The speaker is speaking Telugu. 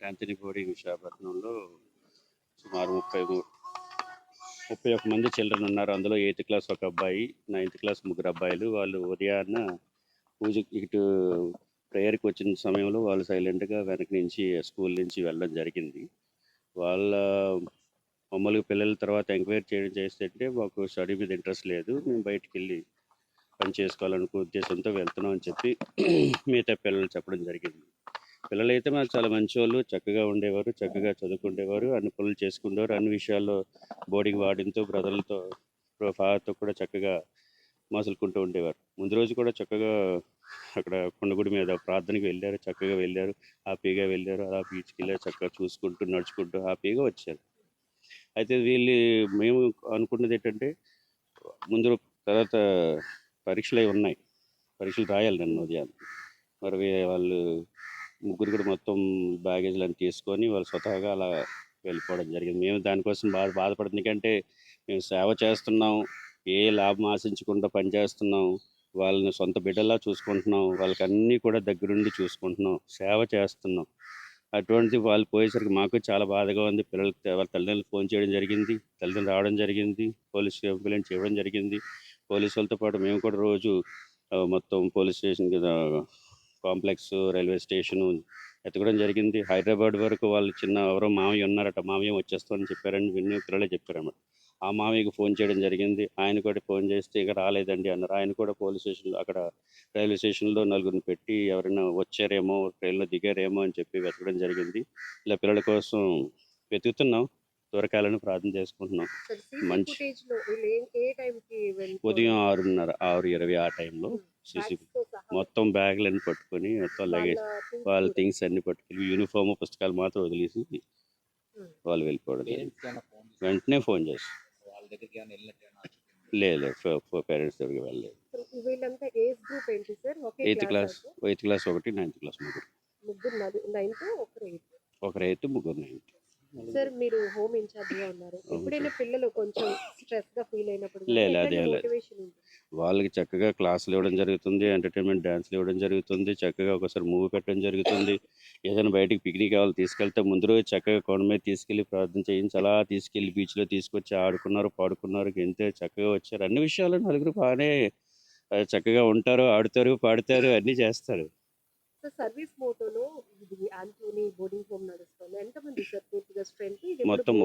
శాంతిని బోర్డింగ్ విశాఖపట్నంలో సుమారు ముప్పై ముప్పై ఒక మంది చిల్డ్రన్ ఉన్నారు. అందులో ఎయిత్ క్లాస్ ఒక అబ్బాయి నైన్త్ క్లాస్ ముగ్గురు అబ్బాయిలు. వాళ్ళు ఉదయాన్న పూజ ఇటు ప్రేయర్కి వచ్చిన సమయంలో వాళ్ళు సైలెంట్గా వెనక నుంచి స్కూల్ నుంచి వెళ్ళడం జరిగింది. వాళ్ళ మమ్మల్ని పిల్లల తర్వాత ఎంక్వైరీ చేయడం చేస్తుంటే మాకు స్టడీ మీద ఇంట్రెస్ట్ లేదు. మేము బయటికి వెళ్ళి పని చేసుకోవాలనుకునే ఉద్దేశంతో వెళ్తున్నాం అని చెప్పి మిగతా పిల్లలు చెప్పడం జరిగింది. పిల్లలు అయితే మాకు చాలా మంచి వాళ్ళు చక్కగా ఉండేవారు చక్కగా చదువుకునేవారు అన్ని పనులు చేసుకునేవారు అన్ని విషయాల్లో బోర్డింగ్ వార్డెన్తో బ్రదర్లతో ఫాదర్తో కూడా చక్కగా మసులుకుంటూ ఉండేవారు. ముందు రోజు కూడా చక్కగా అక్కడ కొండగుడి మీద ప్రార్థనకి వెళ్ళారు చక్కగా వెళ్ళారు హ్యాపీగా వెళ్ళారు అలా బీచ్కి వెళ్ళారు చక్కగా చూసుకుంటూ నడుచుకుంటూ హ్యాపీగా వచ్చారు. అయితే వీళ్ళు మేము అనుకున్నది ఏంటంటే ముందు తర్వాత పరీక్షలు అవి ఉన్నాయి. పరీక్షలు రాయాలి నన్ను ఉదయం మరి వాళ్ళు ముగ్గురు కూడా మొత్తం బ్యాగేజ్లు తీసుకొని వాళ్ళు స్వతహాగా అలా వెళ్ళిపోవడం జరిగింది. మేము దానికోసం బాధ బాధపడుతుంది ఎందుకంటే మేము సేవ చేస్తున్నాం ఏ లాభం ఆశించకుండా పనిచేస్తున్నాం వాళ్ళని సొంత బిడ్డలా చూసుకుంటున్నాం వాళ్ళకి అన్నీ కూడా దగ్గరుండి చూసుకుంటున్నాం సేవ చేస్తున్నాం. అటువంటిది వాళ్ళు పోయేసరికి మాకు చాలా బాధగా ఉంది. పిల్లలకి వాళ్ళ తల్లిదండ్రులు ఫోన్ చేయడం జరిగింది తల్లిదండ్రులు రావడం జరిగింది పోలీస్ కంప్లైంట్ చేయడం జరిగింది. పోలీసు వాళ్ళతో పాటు మేము కూడా రోజు మొత్తం police station complex railway station ఎత్తకడం జరిగింది. హైదరాబాద్ వరకు వాళ్ళు చిన్న ఎవరో మామయ్య ఉన్నారట మామయ్య వచ్చేస్తామని చెప్పారని విని పిల్లలే చెప్పారన్నమాట. ఆ మామయ్యకి ఫోన్ చేయడం జరిగింది. ఆయన కూడా ఫోన్ చేస్తే ఇక రాలేదండి అన్నారు. ఆయన కూడా పోలీస్ స్టేషన్లో అక్కడ రైల్వే స్టేషన్లో నలుగురిని పెట్టి ఎవరైనా వచ్చారేమో ట్రైన్లో దిగారేమో అని చెప్పి వెతకడం జరిగింది. ఇలా పిల్లల కోసం వెతుకుతున్నాం దొరకాలని ప్రార్థన చేసుకుంటున్నాం. మంచి-? ఉదయం ఆరున్నర ఆరు ఇరవై ఆ టైంలో సీసీ మొత్తం బ్యాగులన్నీ పట్టుకొని మొత్తం లగేజ్ వాళ్ళ. థింగ్స్ అన్ని పట్టుకెళ్ళి యూనిఫామ్ పుస్తకాలు మాత్రం వదిలేసి. వాళ్ళు వెళ్ళిపోవడం వెంటనే ఫోన్ చేసి లేదు లేదు. పేరెంట్స్ దగ్గరికి వెళ్ళలేదు. సార్, వీళ్ళంతా ఏజ్ గ్రూప్ ఏంటి సార్? ఒకే ఎయిత్ క్లాస్ ఎయిత్ క్లాస్ ఒకటి నైన్త్ క్లాస్ ముగ్గురు. ఒకరు ఎయిత్. ముగ్గురు నైన్త్. సార్ మీరు హోమ్ ఇన్ఛార్జ్గా ఉన్నారు ఎప్పుడైనా పిల్లలు కొంచెం స్ట్రెస్గా ఫీల్ అయినప్పుడు లే, లే, అదేం లేదు. వాళ్ళకి చక్కగా క్లాసులు ఇవ్వడం జరుగుతుంది ఎంటర్టైన్మెంట్ డ్యాన్స్లు ఇవ్వడం జరుగుతుంది చక్కగా ఒకసారి మూవీ పెట్టడం జరుగుతుంది. ఏదైనా బయటికి పిక్నిక్ కావాలి తీసుకెళ్తే ముందు రోజు చక్కగా కొండ మీద తీసుకెళ్ళి ప్రార్థన చేయించి అలా తీసుకెళ్ళి బీచ్లో తీసుకొచ్చి ఆడుకున్నారు పాడుకున్నారు గెంతే చక్కగా వచ్చారు. అన్ని విషయాలు నలుగురు బాగానే చక్కగా ఉంటారు ఆడుతారు పాడుతారు అన్నీ చేస్తారు. సార్ సర్వీస్ మోటోలో ఇది ఆంటోనీ బోర్డింగ్ హోమ్ నడుస్తుంది. ఎంతమంది సార్ పూర్తిగా స్ట్రెంత్? ఇది మొత్తం